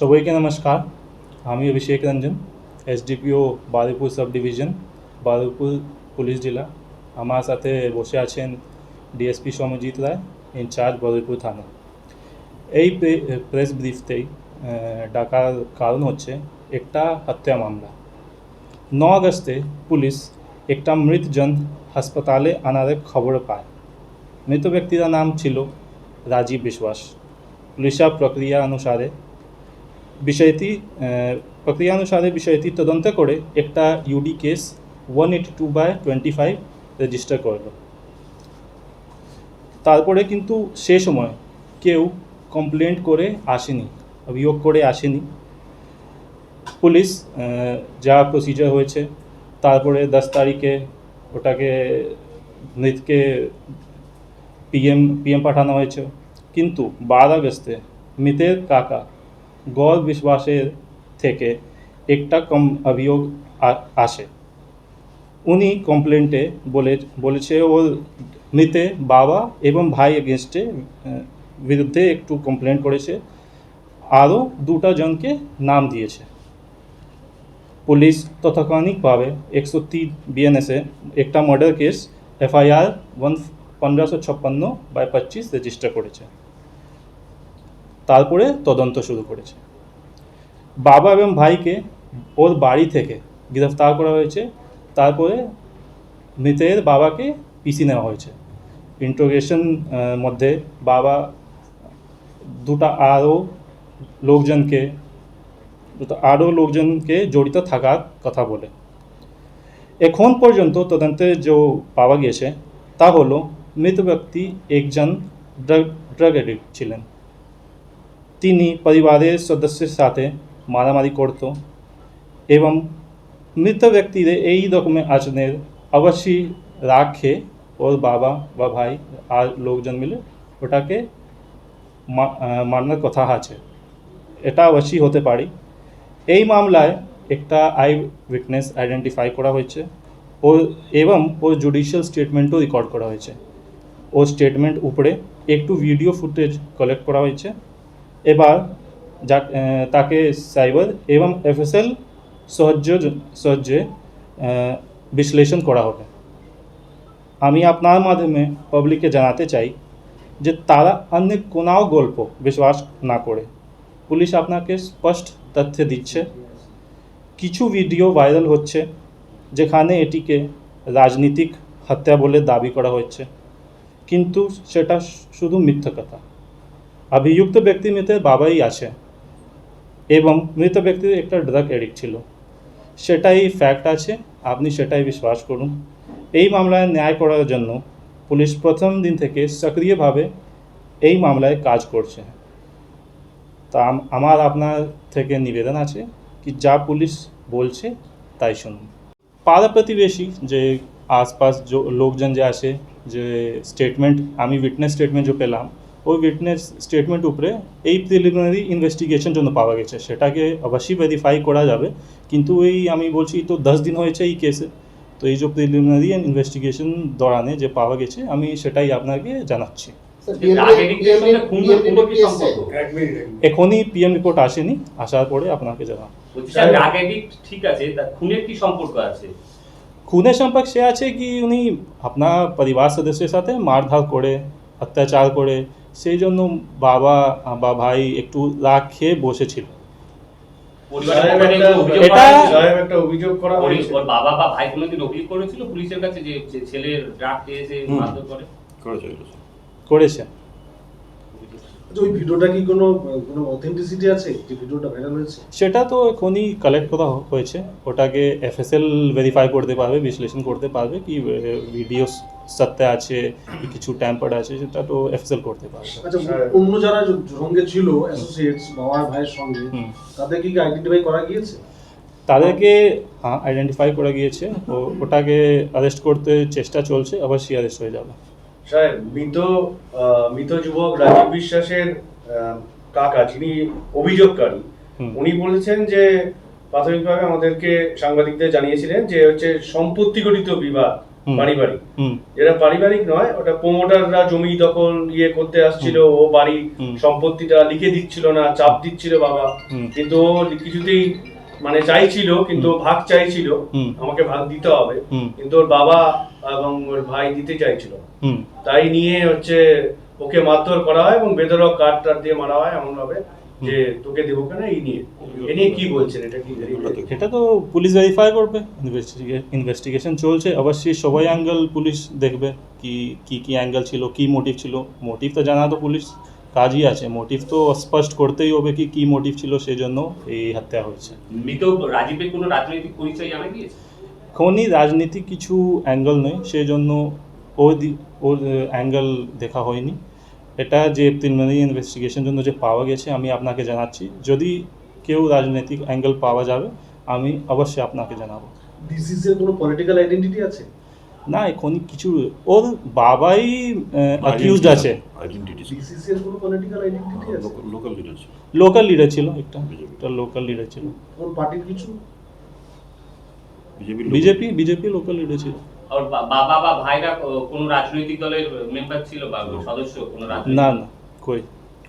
সবাইকে নমস্কার। আমি Abhishek Ranjan SDPO Baruipur sub division Baruipur police জেলা। আমার সাথে বসে আছেন ডিএসপি সৌম্যজিৎ রায়, ইনচার্জ বারুইপুর থানা। এই প্রেস ব্রিফতেই ডাকার কারণ হচ্ছে একটা হত্যা মামলা। ন আগস্টে পুলিশ একটা মৃতজন হাসপাতালে আনার খবর পায়। মৃত ব্যক্তির নাম ছিল রাজীব বিশ্বাস। পুলিশা প্রক্রিয়া অনুসারে বিষয়টি আহ, প্রক্রিয়া অনুসারে বিষয়টি তদন্ত করে একটা UD case one eighty two by twenty five register করল তারপরে কিন্তু সে সময় কেউ কমপ্লেন্ট করে আসেনি অভিযোগ করে আসেনি। পুলিশ যা প্রসিজার হয়েছে তারপরে দশ তারিখে ওটাকে মৃতকে পিএম পিএম পাঠানো হয়েছে। কিন্তু বারো আগস্টে মৃতের কাকা গৌর বিশ্বাসের থেকে একটা কম অভিযোগ আসে। উনি কমপ্লেন্টে বলে, বলেছে ওর মৃতে বাবা এবং ভাই এগেনস্টে বিরুদ্ধে একটু কমপ্লেন করেছে। আরও দুটা জনকে নাম দিয়েছে। পুলিশ তৎক্ষণিকভাবে একশো তিন বিএনএসে একটা মার্ডার কেস এফআইআর ওয়ান পনেরোশো ছাপ্পান্ন বাই পঁচিশ রেজিস্টার করেছে। তারপরে তদন্ত শুরু করেছে। বাবা এবং ভাইকে ওর বাড়ি থেকে গ্রেফতার করা হয়েছে। তারপরে মৃতের বাবাকে পিসি নেওয়া হয়েছে। ইন্ট্রোগেশন মধ্যে বাবা দুটা আরও লোকজনকে, দুটো আরও লোকজনকে জড়িত থাকার কথা বলে। এখন পর্যন্ত তদন্তে যে পাওয়া গেছে তা হলো মৃত ব্যক্তি একজন ড্রাগ ড্রাগ এডিক্ট ছিলেন। তিনি পরিবারের সদস্যের সাথে মারামারি করত এবং মৃত ব্যক্তির এই রকমের আচরণের অবশ্যই রাখে ওর বাবা বা ভাই আর লোকজন মিলে ওটাকে মা- আহ, মারানোর কথা আছে। এটা অবশ্যই হতে পারে। এই মামলায় একটা আই উইটনেস আইডেন্টিফাই করা হয়েছে। ও এবং ওর জুডিশিয়াল স্টেটমেন্টও রেকর্ড করা হয়েছে। ও স্টেটমেন্ট উপরে একটু ভিডিও ফুটেজ কালেক্ট করা হয়েছে। এবার যা তাকে সাইবার এবং এফএসএল সাহায্যে আহ, বিশ্লেষণ করা হবে। আমি আপনার মাধ্যমে পাবলিককে জানাতে চাই যে তারা অন্য কোনাও গল্প বিশ্বাস না করে। পুলিশ আপনাকে স্পষ্ট তথ্য দিচ্ছে। কিছু ভিডিও ভাইরাল হচ্ছে যেখানে এটিকে রাজনীতিক হত্যা বলে দাবি করা হচ্ছে। কিন্তু সেটা শুধু মিথ্যা কথা। অভিযুক্ত ব্যক্তি মৃতের বাবাই আছে। এবং মৃত ব্যক্তির একটা ড্রাগ এডিক্ট ছিল। সেটাই ফ্যাক্ট আছে, আপনি সেটাই বিশ্বাস করুন। এই মামলায় ন্যায় করার জন্য পুলিশ প্রথম দিন থেকে সক্রিয়ভাবে এই মামলায় কাজ করছে। তা আমার আপনার থেকে নিবেদন আছে কি যা পুলিশ বলছে তাই শুনুন। পাড়া প্রতিবেশী যে আশপাশ লোকজন যে আছে যে স্টেটমেন্ট আমি উইটনেস স্টেটমেন্ট যে পেলাম ওই উইটনেস স্টেটমেন্ট উপরে এই প্রিলিমিনারি ইনভেস্টিগেশন জন্য পাওয়া গেছে। সেটাকে অবশ্যই ভেরিফাই করা যাবে। কিন্তু এই আমি বলছি তো দশ দিন হয়েছে এই কেসে তো এই যে প্রিলিমিনারি ইনভেস্টিগেশন দৌড়ানে যে পাওয়া গেছে আমি সেটাই আপনাকে জানাচ্ছি। এখনই পিএম রিপোর্ট আসেনি আসার পরে আপনাকে জানাব। ঠিক আছে? খুনের কি সম্পর্ক আছে? খুনের সম্পর্ক সে আছে কি উনি আপনার পরিবার সদস্যের সাথে মারধার করে অত্যাচার করে সেই জন্য বাবা বা ভাই একটু রাগ খেয়ে বসেছিল। একটা- অভিযোগ করা ওর- বাবা বা ভাই কোনোদিন অভিযোগ করেছিল পুলিশের কাছে যে যে ছেলের ড্রাগ খেয়েছে মারধর করে? করেছে আচ্ছা, ওই ভিডিওটা কি কোনো কোনো অথেন্টিসিটি আছে? যে ভিডিওটা ভাইরাল হয়েছে? সেটা তো এখনই কালেক্ট করা হয়েছে। ওটাকে এফএসএল ভেরিফাই করতে পারবে বিশ্লেষণ করতে পারবে কি ভিডিও সত্য আছে কিছু ট্যাম্পার্ড আছে সেটা তো এফএসএল করতে পারবে। আচ্ছা অন্য যারা সঙ্গে ছিল অ্যাসোসিয়েটস বাবা ভাইয়ের সঙ্গে। তাদের কি আইডেন্টিফাই করা গিয়েছে? তাদেরকে হ্যাঁ আইডেন্টিফাই করা গিয়েছে। ওটাকে অ্যারেস্ট করতে চেষ্টা চলছে অবশ্যই অ্যারেস্ট হয়ে যাবে। সাহেব মৃত মৃত যুবক রাজীব বিশ্বাসের কাকা যিনি অভিযোগকারী উনি বলেছেন যে প্রাথমিকভাবে আমাদেরকে সাংবাদিকদের জানিয়েছিলেন যে হচ্ছে সম্পত্তিগঠিত বিবাদ পারিবারিক। যেটা পারিবারিক নয় ওটা প্রমোটাররা জমি দখল ইয়ে করতে আসছিল ও বাড়ি সম্পত্তিটা লিখে দিচ্ছিল না চাপ দিচ্ছিল বাবা। কিন্তু ও কিছুতেই মানে চাইছিল কিন্তু ভাগ চাইছিল আমাকে ভাগ দিতে হবে। কিন্তু ওর বাবা এবং ওর ভাই দিতে চাইছিল। তাই নিয়ে হচ্ছে ওকে মারধর করা হয় এবং বেদরক কাঠ টাট দিয়ে মারা হয় এমন ভাবে যে তোকে দেবো কেন? এই নিয়ে। এ নিয়ে কি বলছেন? এটা কি এটা তো পুলিশ ভেরিফাই করবে। ইনভেস্টিগেশন চলছে। অবশ্যই সবাই অ্যাঙ্গেল পুলিশ দেখবে কি কি কি অ্যাঙ্গেল ছিল কি মোটিভ ছিল। মোটিভ তো জানা তো পুলিশ কাজই আছে। মোটিভ তো স্পষ্ট করতেই হবে কি কি মোটিভ ছিল সেই জন্য এই হত্যা হয়েছে। মৃত রাজীবের কোনো রাজনৈতিক পরিচয় জানা গিয়েছে? এখনই রাজনীতি কিছু অ্যাঙ্গেল নেই সেই জন্য ওর দি- ওর অ্যাঙ্গেল দেখা হয়নি। এটা যে প্রিলিমিনারি ইনভেস্টিগেশন জন্য যে পাওয়া গেছে আমি আপনাকে জানাচ্ছি। যদি কেউ রাজনৈতিক অ্যাঙ্গেল পাওয়া যাবে আমি অবশ্যই আপনাকে জানাব। ডিসিসি এর কোনো পলিটিক্যাল আইডেন্টিটি আছে? না এখনই কিছু ওর বাবাই অ্যাকিউজড আছে। আইডেন্টিটি ডিসিসি এর কোনো পলিটিক্যাল আইডেন্টিটি আছে? লোকাল লিডার ছিল। লোকাল লিডার ছিল একটা একটা লোকাল লিডার ছিল। কোন পার্টির কিছু? বিজেপি বিজেপি লোকাল লিডার ছিল। আর বাবা বা ভাইরা কোনো রাজনৈতিক দলের মেম্বার ছিল বা সদস্য কোনো রাজনৈতিক? না না কই?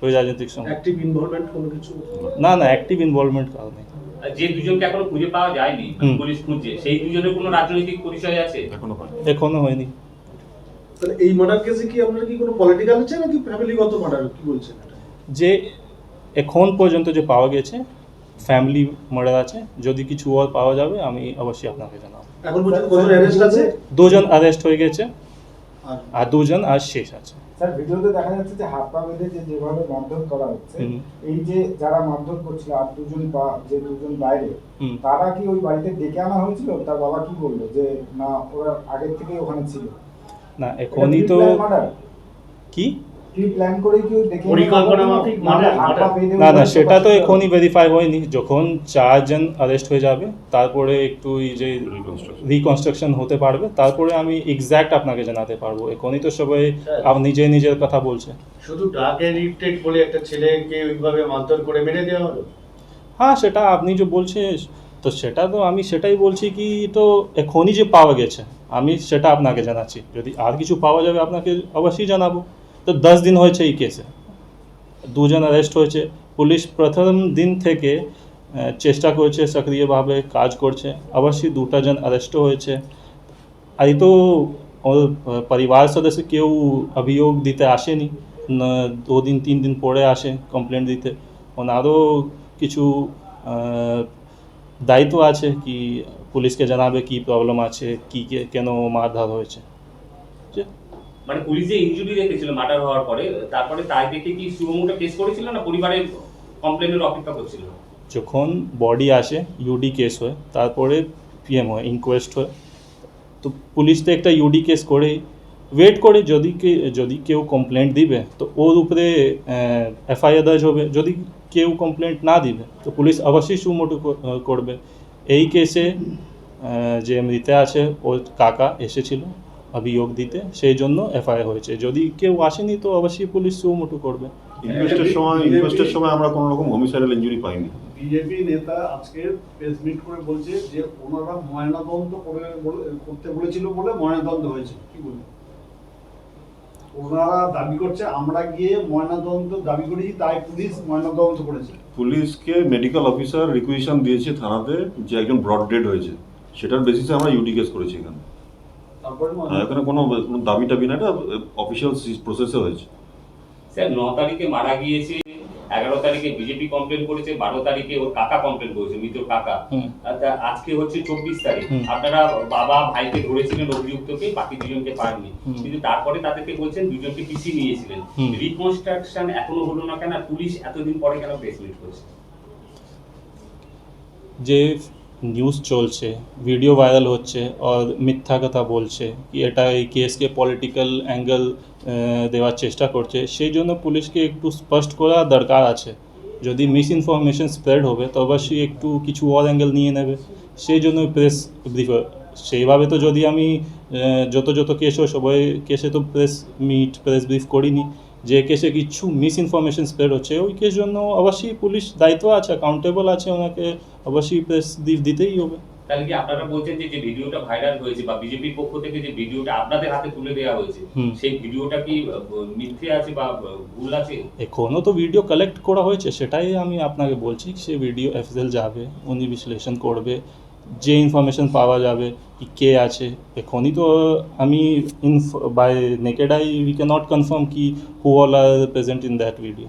কই রাজনৈতিক সঙ্গে। অ্যাক্টিভ ইনভলভমেন্ট কোনো কিছু? না না অ্যাক্টিভ ইনভলভমেন্ট কারণ নেই। যে দুজনকে এখনও খুঁজে পাওয়া যায়নি পুলিশ খুঁজছে সেই দুজনের কোনো রাজনৈতিক পরিচয় আছে? এখনও হয়নি। এখনও হয়নি। তাহলে এই মার্ডার কেসে কি আপনার কি কোনো পলিটিক্যাল আছে নাকি ফ্যামিলিগত মার্ডার কি বলছেন যে এখন পর্যন্ত যে পাওয়া গেছে ফ্যামিলি মার্ডার আছে। যদি কিছু আর পাওয়া যাবে আমি অবশ্যই আপনাকে জানাব। এখন পর্যন্ত কজন অ্যারেস্ট আছে? দুজন অ্যারেস্ট হয়ে গেছে। আর আর দুজন আর শেষ আছে। স্যার ভিডিওতে দেখা যাচ্ছে যে হাত পা বেঁধে যে যেভাবে মারধর করা হচ্ছে এই যে যারা মারধর করছিল আর দুজন বা যে দুজন বাইরে তারা কি ওই বাড়িতে ডেকে আনা হয়েছিল? তার বাবা কি বলল যে না ওরা আগের থেকে ওখানে ছিল? না এখনই তো কি? ডেকে murder। বেঁধে না না সেটা তো এখনই ভেরিফাই হয়নি। যখন চারজন অ্যারেস্ট হয়ে যাবে তারপরে একটু এই যে রিকনস্ট্রাকশন হতে পারবে তারপরে আমি এক্স্যাক্ট আপনাকে জানাতে পারব। এখনই তো সবাই নিজে নিজের কথা বলছে। শুধু ড্রাগ এডিক্টেড বলে একটা ছেলেকে ওইভাবে মারধর করে মেরে দেওয়া হলো? হ্যাঁ সেটা আপনি যে বলছে তো সেটা তো আমি সেটাই বলছি কি তো এখনই যে পাওয়া গেছে আমি সেটা আপনাকে জানাচ্ছি। যদি আর কিছু পাওয়া যাবে আপনাকে অবশ্যই জানাব। তো দশ দিন হয়েছে এই কেসে দুজন অ্যারেস্ট হয়েছে। পুলিশ প্রথম দিন থেকে চেষ্টা করছে, সক্রিয়ভাবে কাজ করছে। অবশ্যই দুটা জন অ্যারেস্টও হয়েছে। আর এই তো ওর পরিবার সদস্য কেউ অভিযোগ দিতে আসেনি। দু দিন, তিন দিন পরে আসে কমপ্লেন দিতে। ওনারও কিছু দায়িত্ব আছে কি পুলিশকে জানাবে কি প্রবলেম আছে, কি কেন মারধর হয়েছে। যে মানে পুলিশ যে ইনজুরি রেখেছিল মার্ডার হওয়ার পরে, তারপরে তাই দেখে কি শুভমুটা কেস করেছিল না পরিবারের কমপ্লেনের অপেক্ষা করছিল? যখন বডি আসে ইউডি কেস হয়, তারপরে পিএম হয় ইনকোয়েস্ট হয়, তো পুলিশ তো একটা ইউডি কেস করে ওয়েট করে যদি যদি কেউ কমপ্লেন্ট দিবে, তো ওর উপরে এফআইআর দর্জ হবে। যদি কেউ কমপ্লেন্ট না দিবে, তো পুলিশ অবশ্যই সুমোটো করবে। এই কেসে যে মৃতে আছে, ওর কাকা এসেছিল অভিযোগ দিতে সেই জন্য এফআইআর হয়েছে। যদি কেউ আসেনি তো অবশ্যই পুলিশ সুমোটো করবে। ইনভেস্টের সময় ইনভেস্টের সময় আমরা কোনো রকম হোমিসাইডাল ইনজুরি পাইনি। বিজেপি নেতা আজকে প্রেস মিট করে বলছে যে ওনারা ময়নাতদন্ত করে করতে বলেছিল বলে ময়নাতদন্ত হয়েছে। কি বলবেন ওনারা দাবি করছে আমরা গিয়ে ময়নাতদন্ত দাবি করেছি তাই পুলিশ ময়নাতদন্ত করেছে। পুলিশকে মেডিকেল অফিসার রিকুয়েশন দিয়েছে থানাতে যে একজন ব্রড ডেড হয়েছে। সেটার বেসিসে আমরা ইউডি কেস করেছি এখানে। এখানে কোনো কোনো দাবি টাবি না এটা অফিসিয়াল প্রসেসে হয়েছে। স্যার ন তারিখে মারা গিয়েছে এগারো তারিখে বিজেপি কমপ্লেন করেছে বারো তারিখে ওর কাকা কমপ্লেন করেছে মৃত কাকা। তা- আজকে হচ্ছে চব্বিশ তারিখ। আপনারা বাবা ভাইকে ধরেছিলেন অভিযুক্তকে বাকি দুজনকে পাননি। কিন্তু তারপরে তাদেরকে বলছেন দুজনকে পিসি নিয়েছিলেন। রিকনস্ট্রাকশন এখনও হলো না কেন? পুলিশ এতদিন পরে কেন প্রেস মিট করছে? যে নিউজ চলছে ভিডিও ভাইরাল হচ্ছে আর মিথ্যা কথা বলছে। কি এটা এই কেসকে পলিটিক্যাল অ্যাঙ্গেল দেওয়ার চেষ্টা করছে। সেই জন্য পুলিশকে একটু স্পষ্ট করা দরকার আছে। যদি মিস ইনফরমেশন স্প্রেড হবে, তো অবশ্যই একটু কিছু ওর অ্যাঙ্গেল নিয়ে নেবে। সেই জন্য প্রেস ব্রিফ সেইভাবে তো যদি আমি যত যত কেস হয়, সবাই কেসে তো প্রেস মিট প্রেস ব্রিফ করিনি। যে কেসে কিছু মিস ইনফরমেশন স্প্রেড হচ্ছে ওই কেস জন্য অবশ্যই পুলিশ দায়িত্ব আছে অ্যাকাউন্টেবল আছে ওনাকে অবশ্যই প্রেস দিতেই হবে। তাহলে কি আপনারা বলছেন যে যে ভিডিওটা ভাইরাল হয়েছে বা বিজেপির পক্ষ থেকে যে ভিডিওটা আপনাদের হাতে তুলে দেওয়া হয়েছে সেই ভিডিওটা কি মিথ্যে আছে বা ভুল আছে? এখনও তো ভিডিও কালেক্ট করা হয়েছে সেটাই আমি আপনাকে বলছি সে ভিডিও এফএসএল যাবে উনি বিশ্লেষণ করবে যে ইনফরমেশন পাওয়া যাবে কি কে আছে, এখনই তো আমি by naked eye we cannot confirm কি who all are present in that video